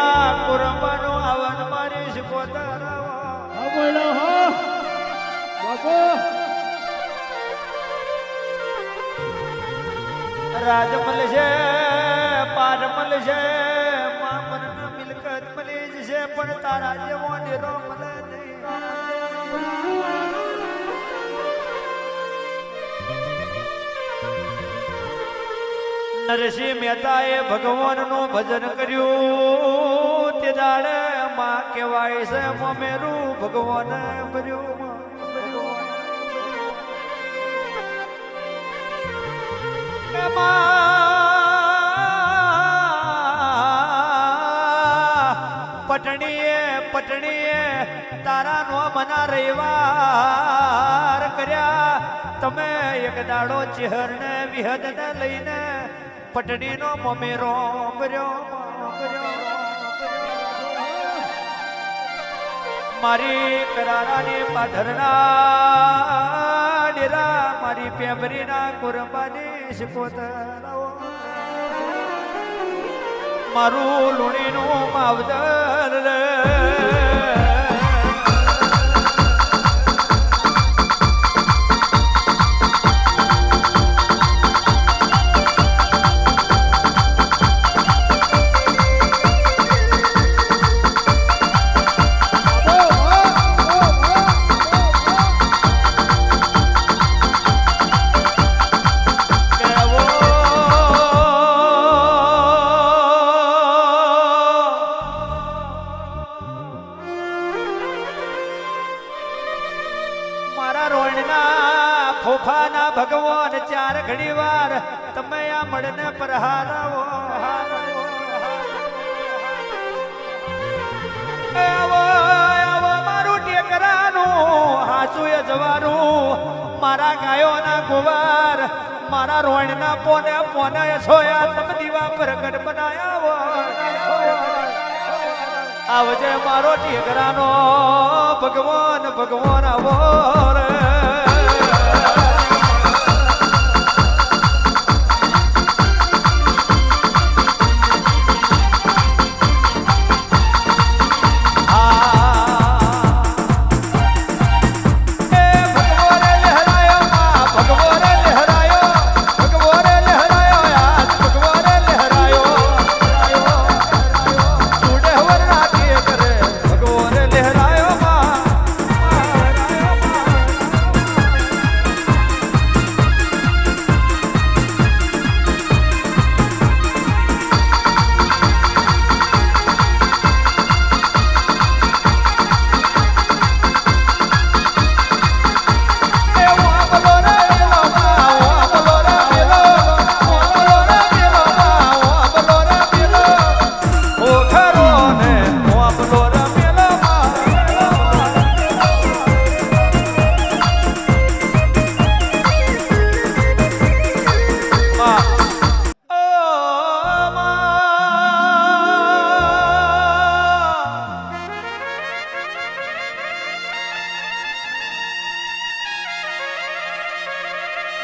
ના કુરબાનો આવન મારી શિકોતરાવો હા બોલો હો બાપુ રાજ મળશે, પાર મળશે મામન મિલકત પણ તારા જેવો ડેરો મળે મહેતાએ ભગવાનનું ભજન કર્યું. દાડે માં કહેવાય છે મમેરું ભગવાન ભર્યું પટણીએ પટણીએ તારા નો મના રવિવાર કર્યા. તમે એક દાડો ચેહર ને વિહદ ને લઈને પટણી નો મમેરો ભર્યો ભર્યો, મારી કરારાની પાધરના ડેરા મારી પેમરીના કુરબાની શિકોતરાઓ મારું લુણીનું માવદર તમે આ મળને પર હારાવો હારાવો, હારાવો. આવો આવો મારું ટેકરાનું હાચું જવાનું મારા ગાયોના ગુવાર મારા રોણના પોને પોને છોયા તમે દીવા પ્રગટ બનાયા આવજે મારો ટેકરાનો ભગવાન ભગવાન આવો રે.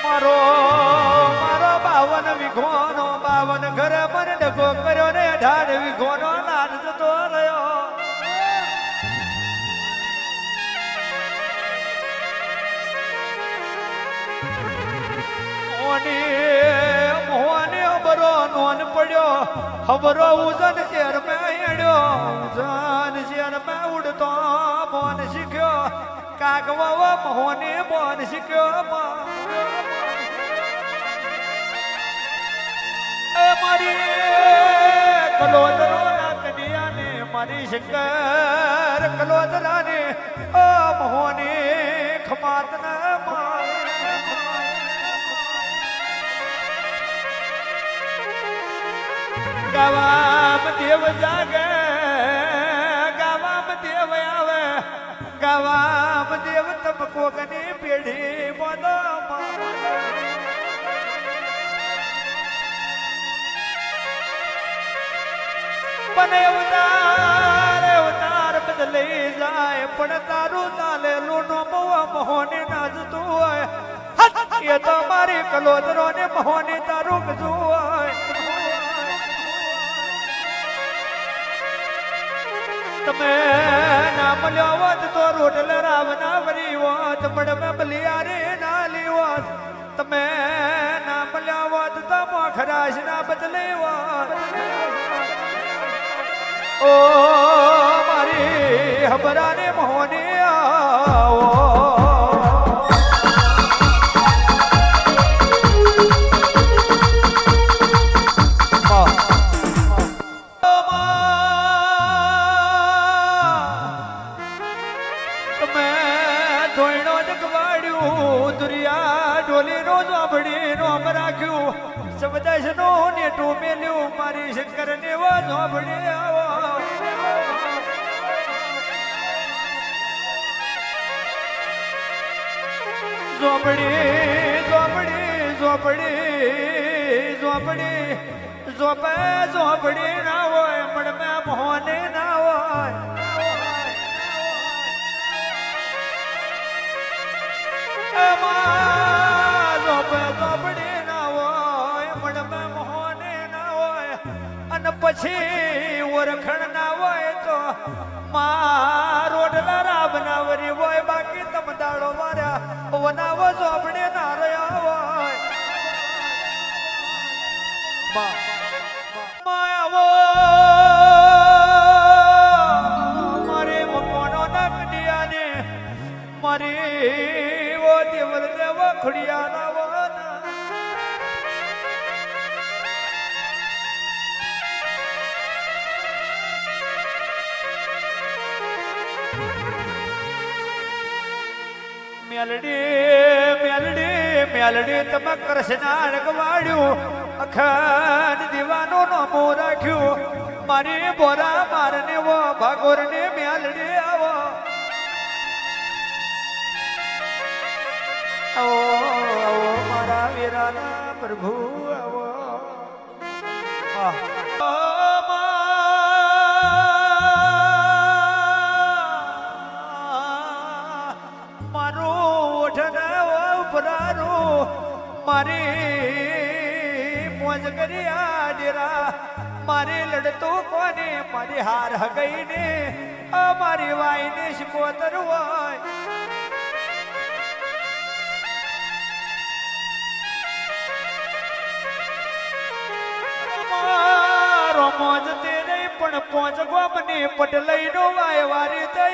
મારો મારો બાવન વિઘોનો, બાવન ઘરે મને ડગો કર્યો ને અઢાર વિઘોનો લાડ જતો રહ્યો. મોને અબરો નોન પડ્યો હબરો ઉજન શેર મે એડ્યો ઉજન શેર ઉડતો મોન શીખ્યો. કાગવા મોહને મોન શીખ્યો. એ મારી કલોદરો ના કન્યાને મારી શંકર કલોદરાને ઓ મોહની ખમાત ના ગાવામ દેવ જાગે, ગાવામ દેવ આવે, ગાવામ દેવ તબકો ગની પેઢી બોલો પણ અવતાર અવતાર બદલાઈ જાય. પણ તારું તાલે લોટો બહુ મોહને નાચતું હોય. એ તો મારી કલોદરો ને મોહને તારું ગજું હોય. તમે નામ લ્યો હોત તો રોટલ રાવના વરી હોત મડમે બલિયારે ના લી હોત. તમે નામ લ્યો હોત તો મોખરાશ ના બદલે હોત. ઓ મારી હબરાને મોહને આવો. તમે સમજાય છે નો રાખ્યું. સબદશનો નેટું મેલ્યું, મારી શંકર ને વો ઝોંભડી ઝોપડી ઝોપડી ઝોપડી ઝોંભડી ઝોંપે ઝોપડી ના હોય મડમે મોહને ના હોય. પછી ઓરખણ ના હોય તો મા ઝોપડે ના રહ્યા હોય માયાવો મારે મકવાનો ના કડિયાને મારે વો દેવલ દેવ ખડિયા ના વના. મેલડી મેલડી તમ કૃષ્ણ રગવાડ્યું. અખંડ દીવાનો નોમો રાખ્યું. મારી બોરા મારને વો ભાગોર ને મેલડી આવો. આવો આવો, મારા વીરાના પ્રભુ આવો. આહ. મારી મોજ કર્યા ડેરા મારે લડતો કોને? મારી હાર હગઈને અમારી મારી વાઈને શિકોતર હોય મોજ તે નહીં પણ પોંચ ગોમની પટલઈ નો વાય વારી તે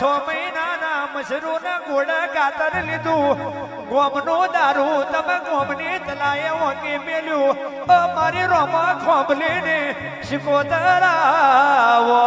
છ મહિનાના મશરૂના ગોળા કાતર લીધું. ગોમનો દારૂ તમે ગોમને ચલાય ઓકે મેલ્યું. અમારી રોમા ખોબલીને શિકોતરાવો.